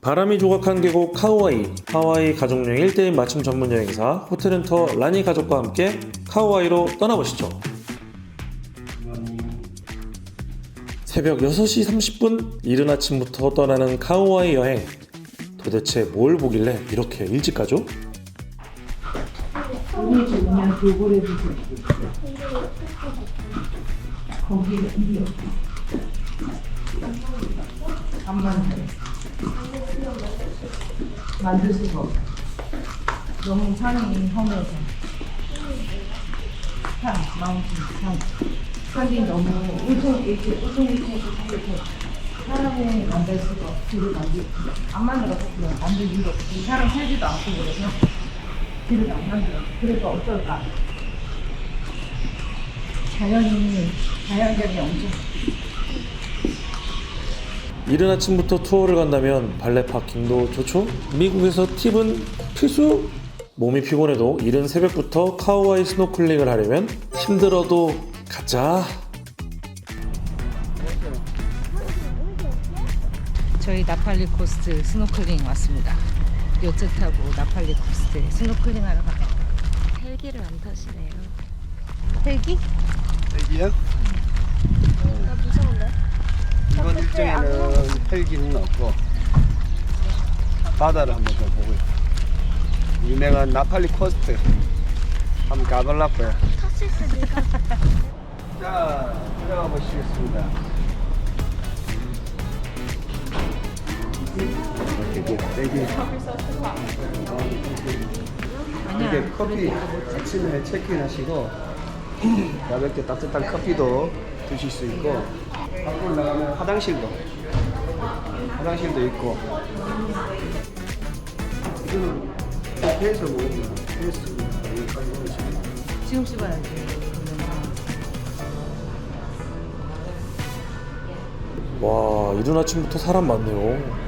바람이 조각한 계곡 카우아이 하와이 가족여행 1대1 맞춤 전문 여행사 호텔앤터 라니 가족과 함께 카우아이로 떠나보시죠 새벽 6시 30분 이른 아침부터 떠나는 카우아이 여행 도대체 뭘 보길래 이렇게 일찍 가죠? 만들 만들 수가 너무 산이 험해서 산 마운틴 산 산이 너무 우통 이렇게 이렇게 사람이 만들 수가 길을 만들 안 만들어서 그냥 만들 이유가 없어 사람 살지도 않고 그래서 길을 안 만들어. 그래서 어떨까? 자연이, 자연경이 엄청. 이른 아침부터 투어를 간다면 발레 파킹도 좋죠? 미국에서 팁은 필수? 몸이 피곤해도 이른 새벽부터 카우아이 스노클링을 하려면 힘들어도 가자. 저희 나팔리 코스트 스노클링 왔습니다. 요트 타고 나팔리 코스트 스노클링 하러 갑니다. 헬기를 안 타시네요. 헬기? 헬기요? 나 무서운데? 이번 일정에는 헬기는 없고 바다를 한번 더 보고. 유명한 나팔리 코스트 한번 가볼라고요. 내가 자, 들어가 보시겠습니다. 되게 되게 이게 커피 아침에 체크인 하시고 가볍게 따뜻한 커피도 드실 수 있고 밖으로 나가면 화장실도 화장실도 있고 이거는 배에서 먹으면 배에서 여기까지 먹으시면 지금 씹어야지. 와, 이른 아침부터 사람 많네요.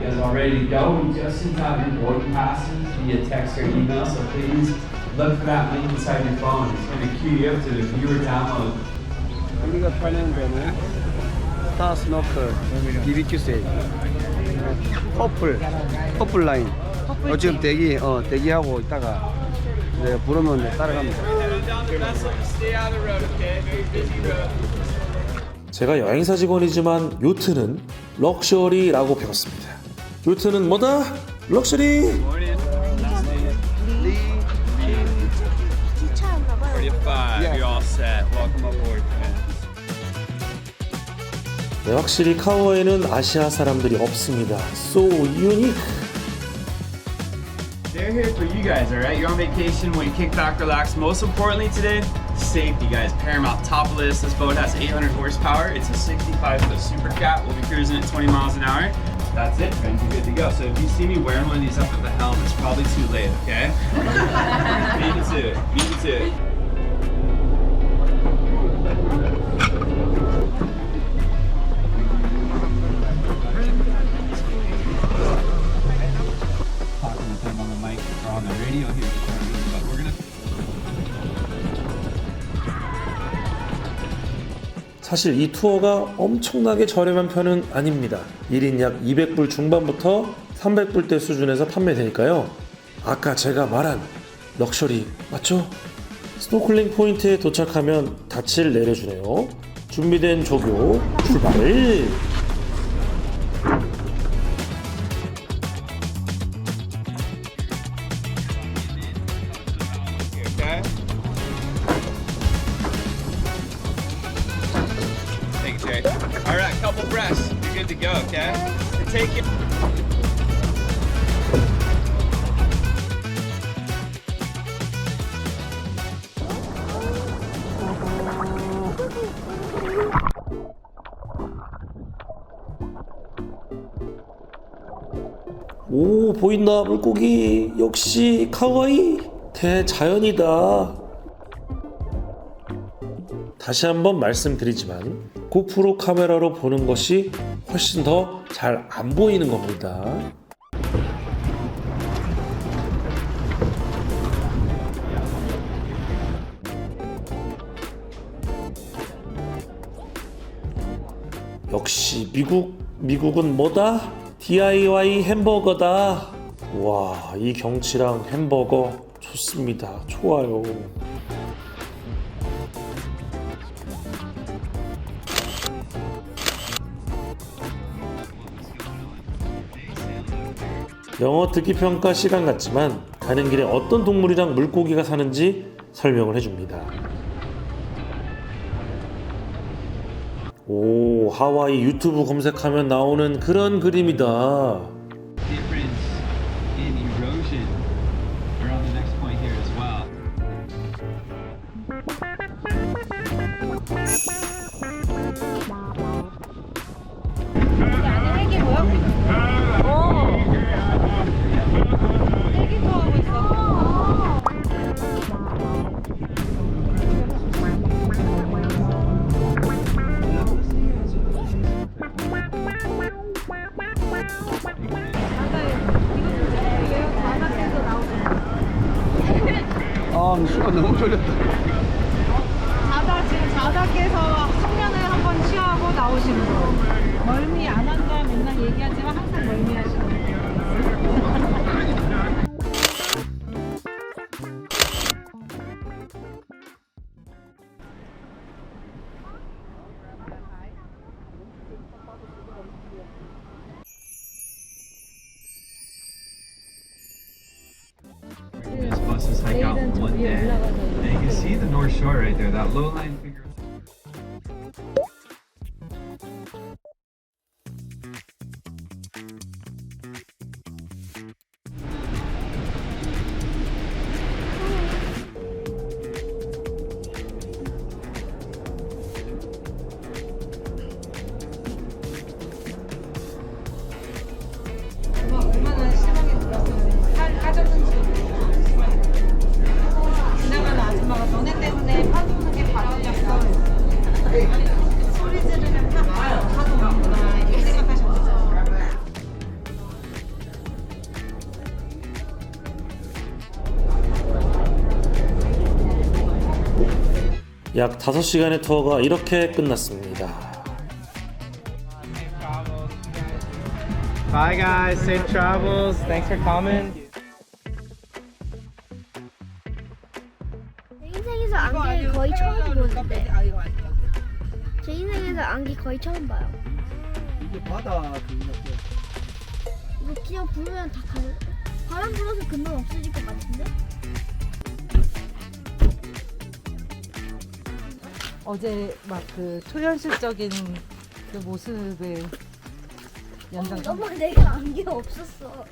You guys all ready to go? We just sent out your boarding passes via text or email, so please look for that link inside your phone. It's going to queue you up to the viewer download. 우리가 타는 데는 스타 스노클 BBQ 세일 퍼플 퍼플 라인 어, 지금 대기 어 대기하고 있다가 네, 부르면 네, 따라갑니다. 제가 여행사 직원이지만 요트는 럭셔리라고 배웠습니다. 요트는 뭐다? 럭셔리! 네, 확실히 카우아이는 아시아 사람들이 없습니다. So unique. They're here for you guys, all right? You're on vacation. When you kick back, relax. Most importantly today, safety, guys. Paramount, top of the list. This boat has 800 horsepower. It's a 65 foot super cat. We'll be cruising at 20 miles an hour. That's it, friends. You're good to go. So if you see me wearing one of these up at the helm, it's probably too late, okay? Beat me to it. Beat me to it. 사실 이 투어가 엄청나게 저렴한 편은 아닙니다. 1인 약 200불 중반부터 300불대 수준에서 판매되니까요. 아까 제가 말한 럭셔리 맞죠? 스노클링 포인트에 도착하면 닻을 내려주네요. 준비된 조교 출발! To go, okay? And take it. 오 보인다 물고기 역시 카와이 대자연이다 다시 한번 말씀드리지만 고프로 카메라로 보는 것이 훨씬 더 잘 안 보이는 겁니다 역시 미국 미국은 뭐다 DIY 햄버거다. 와, 이 경치랑 햄버거 좋습니다. 좋아요. 영어 듣기 평가 시간 같지만 가는 길에 어떤 동물이랑 물고기가 사는지 설명을 해줍니다. 오, 하와이 유튜브 검색하면 나오는 그런 그림이다. 너무 졸렸다. 자다 지금 자다께서 숙면을 한번 취하고 나오시는 거. 멀미 안 한다 맨날 얘기하지만 항상 멀미 하시는 거. These buses hike out one day. And you can see the North Shore right there, that low line 약 5시간의 투어가 이렇게 끝났습니다. Bye guys, safe travels. Thanks for coming. 제 인생에서 안개 거의 처음 보는데 제 인생에서 안개 거의 처음 봐요 이게 바다 그거 이거 그냥 부르면 다 가는 바람 불어서 금방 없어질 것 같은데? 어제 막 그 초현실적인 그 모습을 연상 너무 내가 안개 없었어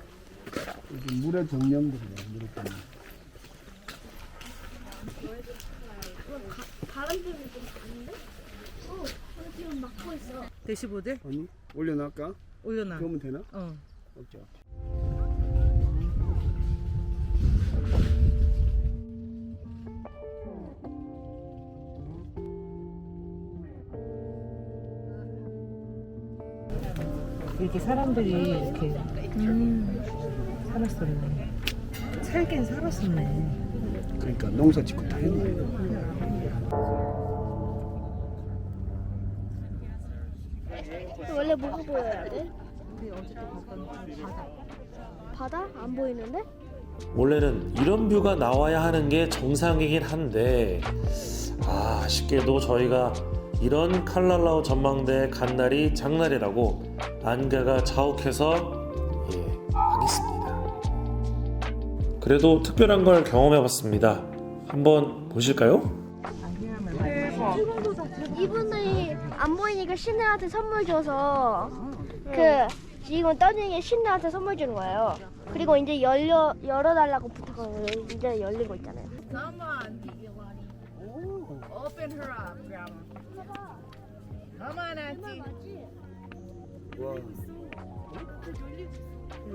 이게 물의 정령들이야, 물의 정령. 바람 불면 좀 가는데? 어 어, 지금 막고 있어 대시보드 아니, 올려놨까? 올려놔. 그러면 되나? 어. 없죠. 이렇게 사람들이 이렇게 살았었네. 살긴 살았었네. 그러니까 농사 짓고 다 했네. 원래 뭐가 보여야 돼? 바다? 안 보이는데? 원래는 이런 뷰가 나와야 하는 게 정상이긴 한데 아, 아쉽게도 저희가 이런 칼랄라오 전망대 간 날이 장날이라고 안개가 자욱해서 예, 망했습니다. 그래도 특별한 걸 경험해봤습니다. 한번 보실까요? 이분이 안 보이니까 신우한테 선물 줘서 그 지금 떠니게 신우한테 선물 주는 거예요. 그리고 이제 열려 열어달라고 부탁하고 이제 거 있잖아요. Open her up, grandma. Come on, auntie. 와. 그